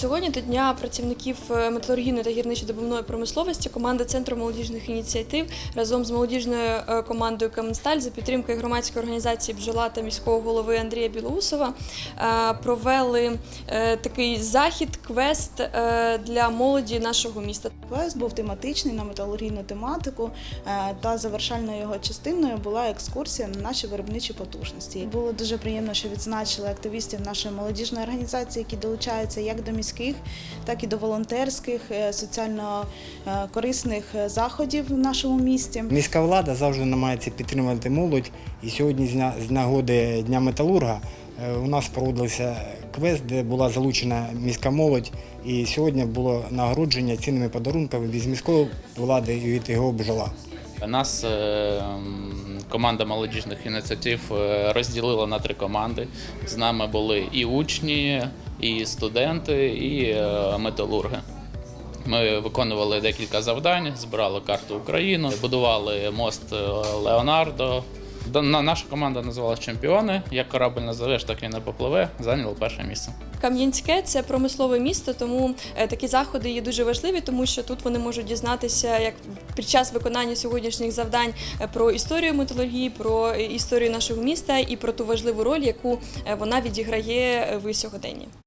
Сьогодні до Дня працівників е, металургійної та гірничо-добувної промисловості команда Центру молодіжних ініціатив разом з молодіжною е, командою Каменсталь за підтримкою громадської організації Бджола та міського голови Андрія Білоусова е, провели такий захід, квест для молоді нашого міста. Квест був тематичний на металургійну тематику, та завершальною його частиною була екскурсія на наші виробничі потужності. Було дуже приємно, що відзначили активістів нашої молодіжної організації, які долучаються як до міських, так і до волонтерських, е, соціально е, корисних е, заходів в нашому місті. Міська влада завжди намагається підтримувати молодь. І сьогодні з з нагоди Дня металурга у нас проводився квест, де була залучена міська молодь. І сьогодні було нагородження цінними подарунками від міської влади і від його бджола. Нас е, м, команда молодіжних ініціатив е, розділила на три команди. З нами були і учні, і студенти, і е, металурги. Ми виконували декілька завдань, збирали карту України, будували мост е, Леонардо. Наша команда називалась Чемпіони. Як корабль назовеш, так і не попливе. Зайняли перше місце. Кам'янське це промислове місто, тому е, такі заходи є дуже важливі, тому що тут вони можуть дізнатися, як під час виконання сьогоднішніх завдань е, про історію металургії, про е, історію нашого міста і про ту важливу роль, яку вона відіграє в сьогоденні.